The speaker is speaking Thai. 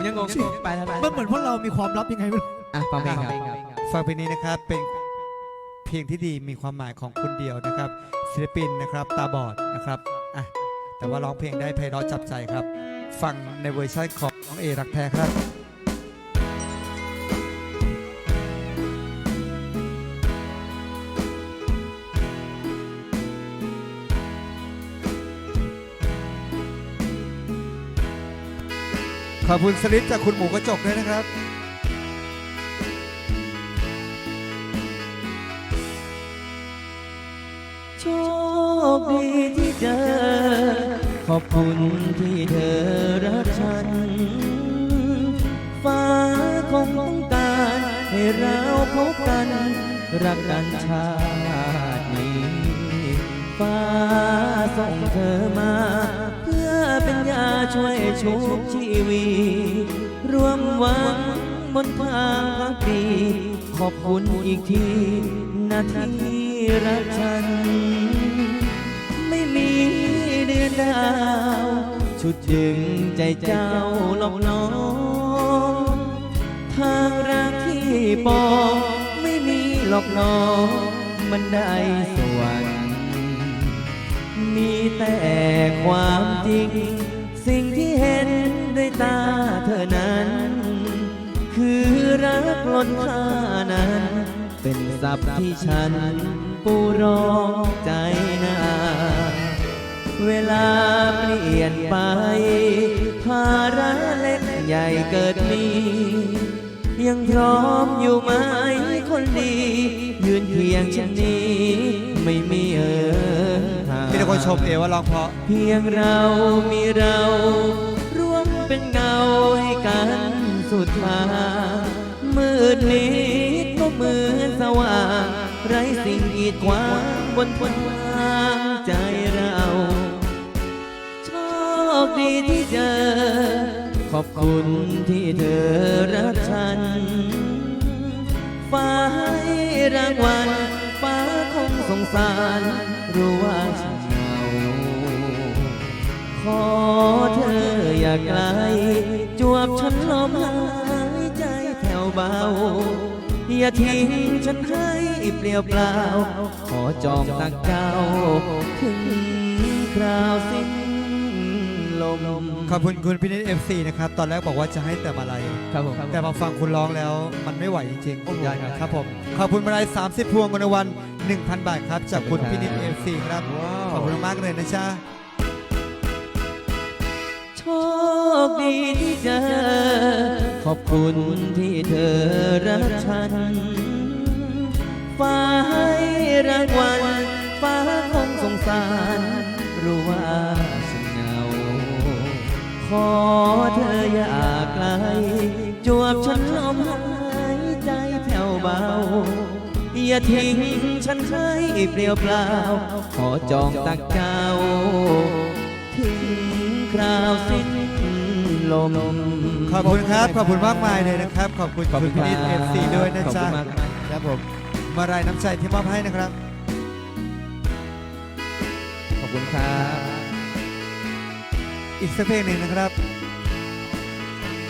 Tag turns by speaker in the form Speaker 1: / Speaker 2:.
Speaker 1: ผมยังงงไปแล้วไป
Speaker 2: มันเหมือนพวกเรามีความลับยังไงไม่รู้
Speaker 1: อะฟังเพลงครับ
Speaker 3: ฟังเพลงนี้นะครับเป็นเพลงที่ดีมีความหมายของคนเดียวนะครับ ศิลปินนะครับตาบอดนะครับอะแต่ว่าร้องเพลงได้ไพเราะจับใจครับ ฟังในเวอร์ชันของน้องเอรักแท้ครับ ขอบคุณสลิปจากคุณหมูกระจกด้วยนะครับ
Speaker 1: โชคดีที่เจอ ขอบคุณที่เธอรักฉัน ฟ้าคงต้องการให้เราพบกัน รักกันชา ฟ้าส่งเธอมา เพื่อเป็นยาช่วยชุบชีวีรวมหวังบนทางพักดี ขอบคุณอีกทีนาทีรักฉัน ไม่มีเดือนดาว ชุดจึงใจเจ้าหลอกน้องทางรักที่ปองไม่มีหลอกน้องมันได้สวรรค์ ความจริง สิ่งที่เห็นด้วยตาเธอนั้น คือรักล้นค่านั้น เป็นศัพท์ที่ฉันปูรองใจนาเวลาเปลี่ยนไป ภาระเล็กใหญ่เกิดมียังพร้อมอยู่ไหมคนดี ยืนเคียงฉันนี้ไม่มี
Speaker 3: คนชมเอว่าร้องเพราะ
Speaker 1: เพียงเรามีเราร่วมเป็นเงาให้กันสุดทางมืดนิดก็เหมือนสว่าง ไร้สิ่งกีดขวางบนทางใจเราโชคดีที่เจอ ขอบคุณที่เธอรักฉันฟ้าให้รางวัลฟ้าคงสงสารรู้ว่าฉันเหง อเธออย่าไกล จวบฉันลมหายใจแผ่วเบา อย่าทิ้งฉันให้เปลี่ยวเปล่า ขอจองตักเจ้าถึงคราวสิ้นลม
Speaker 3: ขอบคุณคุณพินิจเอฟซีนะครับ ตอนแรกบอกว่าจะให้แต่มาลัย
Speaker 1: ครับผม
Speaker 3: แต่มาฟังคุณร้องแล้วมันไม่ไหวจริง
Speaker 1: โอ้โห
Speaker 3: ๆครับผม ขอบคุณมาลัย30 พวงเงินรางวัล1,000 บาทครับ จากคุณ
Speaker 1: ขอบคุ
Speaker 3: พิ
Speaker 1: ณ
Speaker 3: นิจ
Speaker 1: ครับ
Speaker 3: เอฟซีครับ ขอบคุณมากๆเลยนะจ๊ะ
Speaker 1: โช คดีที่เจอ ขอบคุณที่เธอรักฉัน ฟ้าให้รางวัลฟ้าคงสงสารรู้ว่าฉันเหงา ขอเธออย่าไกล จวบฉันลมหายใจแผ่วเบา อย่าทิ้งฉันให้เปลี่ยวเปล่า ขอจองตักเจ้า ถึง คราวสิ้นลม
Speaker 3: ขอบคุณครับ ขอบคุณมากมายเลยนะครับ ขอบคุณ
Speaker 1: ขอบ
Speaker 3: คุ
Speaker 1: คุณณ
Speaker 3: พินิจเอฟซีด้วยนะ
Speaker 1: ขอบ
Speaker 3: จ๊ะ
Speaker 1: คุณมากครับ
Speaker 3: ครับผมมาลัยน้ำใจที่มอบให้นะครับ
Speaker 1: ขอบคุณครับ
Speaker 3: อีกสักเพลงหนึ่งนะครับ